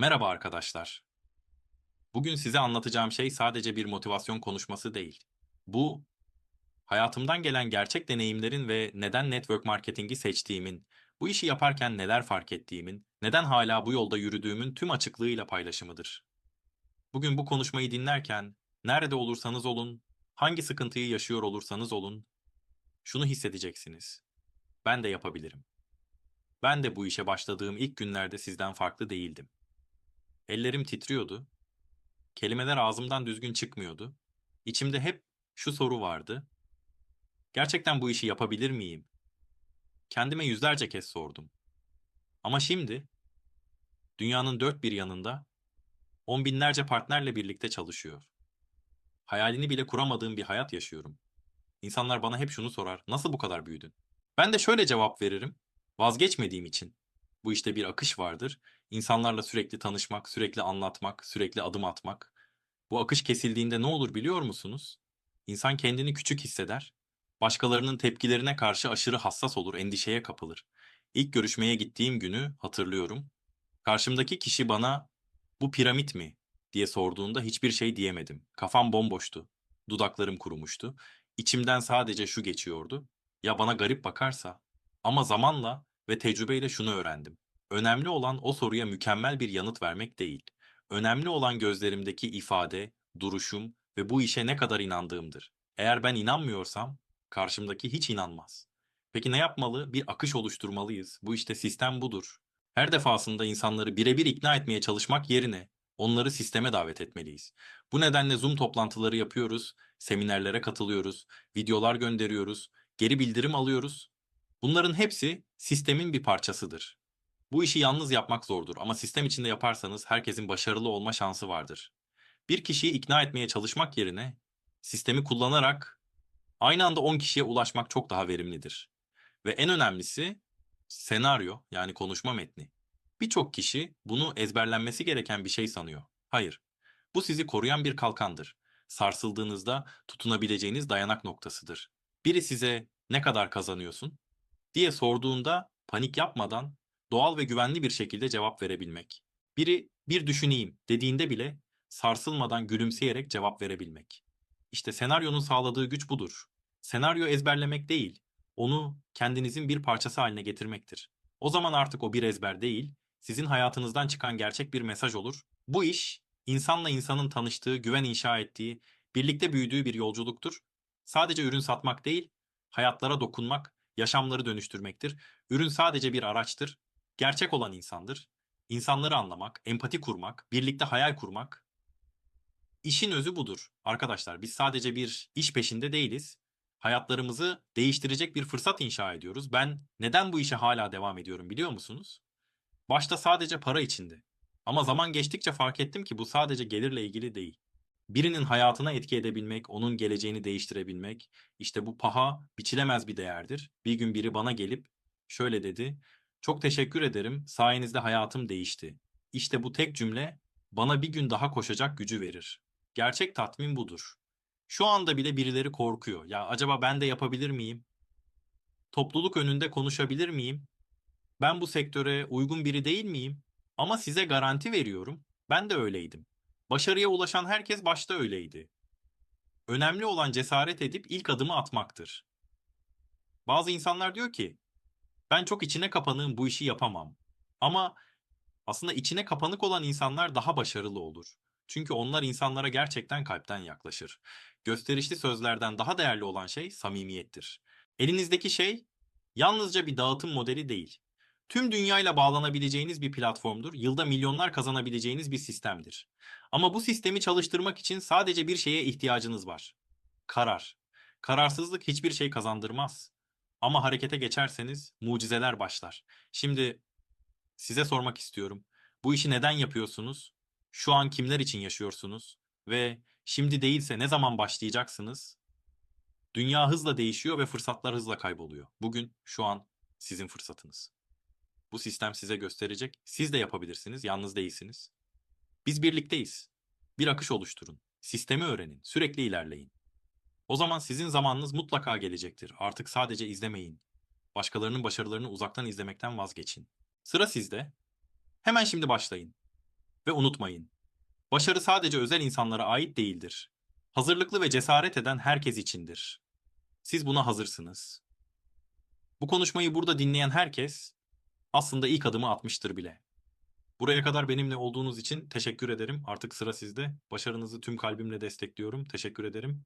Merhaba arkadaşlar. Bugün size anlatacağım şey sadece bir motivasyon konuşması değil. Bu, hayatımdan gelen gerçek deneyimlerin ve neden network marketingi seçtiğimin, bu işi yaparken neler fark ettiğimin, neden hala bu yolda yürüdüğümün tüm açıklığıyla paylaşımıdır. Bugün bu konuşmayı dinlerken, nerede olursanız olun, hangi sıkıntıyı yaşıyor olursanız olun, şunu hissedeceksiniz. Ben de yapabilirim. Ben de bu işe başladığım ilk günlerde sizden farklı değildim. Ellerim titriyordu. Kelimeler ağzımdan düzgün çıkmıyordu. İçimde hep şu soru vardı. Gerçekten bu işi yapabilir miyim? Kendime yüzlerce kez sordum. Ama şimdi dünyanın dört bir yanında on binlerce partnerle birlikte çalışıyor. Hayalini bile kuramadığım bir hayat yaşıyorum. İnsanlar bana hep şunu sorar. Nasıl bu kadar büyüdün? Ben de şöyle cevap veririm. Vazgeçmediğim için. Bu işte bir akış vardır. İnsanlarla sürekli tanışmak, sürekli anlatmak, sürekli adım atmak. Bu akış kesildiğinde ne olur biliyor musunuz? İnsan kendini küçük hisseder. Başkalarının tepkilerine karşı aşırı hassas olur, endişeye kapılır. İlk görüşmeye gittiğim günü hatırlıyorum. Karşımdaki kişi bana bu piramit mi diye sorduğunda hiçbir şey diyemedim. Kafam bomboştu. Dudaklarım kurumuştu. İçimden sadece şu geçiyordu. Ya bana garip bakarsa? Ama zamanla ve tecrübeyle şunu öğrendim. Önemli olan o soruya mükemmel bir yanıt vermek değil. Önemli olan gözlerimdeki ifade, duruşum ve bu işe ne kadar inandığımdır. Eğer ben inanmıyorsam karşımdaki hiç inanmaz. Peki ne yapmalı? Bir akış oluşturmalıyız. Bu işte sistem budur. Her defasında insanları birebir ikna etmeye çalışmak yerine onları sisteme davet etmeliyiz. Bu nedenle Zoom toplantıları yapıyoruz, seminerlere katılıyoruz, videolar gönderiyoruz, geri bildirim alıyoruz. Bunların hepsi sistemin bir parçasıdır. Bu işi yalnız yapmak zordur ama sistem içinde yaparsanız herkesin başarılı olma şansı vardır. Bir kişiyi ikna etmeye çalışmak yerine sistemi kullanarak aynı anda 10 kişiye ulaşmak çok daha verimlidir. Ve en önemlisi senaryo yani konuşma metni. Birçok kişi bunu ezberlenmesi gereken bir şey sanıyor. Hayır. Bu sizi koruyan bir kalkandır. Sarsıldığınızda tutunabileceğiniz dayanak noktasıdır. Biri size ne kadar kazanıyorsun diye sorduğunda panik yapmadan doğal ve güvenli bir şekilde cevap verebilmek. Biri bir düşüneyim dediğinde bile sarsılmadan gülümseyerek cevap verebilmek. İşte senaryonun sağladığı güç budur. Senaryo ezberlemek değil, onu kendinizin bir parçası haline getirmektir. O zaman artık o bir ezber değil, sizin hayatınızdan çıkan gerçek bir mesaj olur. Bu iş, insanla insanın tanıştığı, güven inşa ettiği, birlikte büyüdüğü bir yolculuktur. Sadece ürün satmak değil, hayatlara dokunmak, yaşamları dönüştürmektir. Ürün sadece bir araçtır. Gerçek olan insandır. İnsanları anlamak, empati kurmak, birlikte hayal kurmak. İşin özü budur. Arkadaşlar biz sadece bir iş peşinde değiliz. Hayatlarımızı değiştirecek bir fırsat inşa ediyoruz. Ben neden bu işe hala devam ediyorum biliyor musunuz? Başta sadece para içindi. Ama zaman geçtikçe fark ettim ki bu sadece gelirle ilgili değil. Birinin hayatına etki edebilmek, onun geleceğini değiştirebilmek, işte bu paha biçilemez bir değerdir. Bir gün biri bana gelip şöyle dedi. Çok teşekkür ederim. Sayenizde hayatım değişti. İşte bu tek cümle bana bir gün daha koşacak gücü verir. Gerçek tatmin budur. Şu anda bile birileri korkuyor. Ya acaba ben de yapabilir miyim? Topluluk önünde konuşabilir miyim? Ben bu sektöre uygun biri değil miyim? Ama size garanti veriyorum. Ben de öyleydim. Başarıya ulaşan herkes başta öyleydi. Önemli olan cesaret edip ilk adımı atmaktır. Bazı insanlar diyor ki, ben çok içine kapanığım bu işi yapamam. Ama aslında içine kapanık olan insanlar daha başarılı olur. Çünkü onlar insanlara gerçekten kalpten yaklaşır. Gösterişli sözlerden daha değerli olan şey samimiyettir. Elinizdeki şey yalnızca bir dağıtım modeli değil. Tüm dünyayla bağlanabileceğiniz bir platformdur. Yılda milyonlar kazanabileceğiniz bir sistemdir. Ama bu sistemi çalıştırmak için sadece bir şeye ihtiyacınız var. Karar. Kararsızlık hiçbir şey kazandırmaz. Ama harekete geçerseniz mucizeler başlar. Şimdi size sormak istiyorum. Bu işi neden yapıyorsunuz? Şu an kimler için yaşıyorsunuz? Ve şimdi değilse ne zaman başlayacaksınız? Dünya hızla değişiyor ve fırsatlar hızla kayboluyor. Bugün, şu an sizin fırsatınız. Bu sistem size gösterecek. Siz de yapabilirsiniz, yalnız değilsiniz. Biz birlikteyiz. Bir akış oluşturun. Sistemi öğrenin, sürekli ilerleyin. O zaman sizin zamanınız mutlaka gelecektir. Artık sadece izlemeyin. Başkalarının başarılarını uzaktan izlemekten vazgeçin. Sıra sizde. Hemen şimdi başlayın. Ve unutmayın, başarı sadece özel insanlara ait değildir. Hazırlıklı ve cesaret eden herkes içindir. Siz buna hazırsınız. Bu konuşmayı burada dinleyen herkes aslında ilk adımı atmıştır bile. Buraya kadar benimle olduğunuz için teşekkür ederim. Artık sıra sizde. Başarınızı tüm kalbimle destekliyorum. Teşekkür ederim.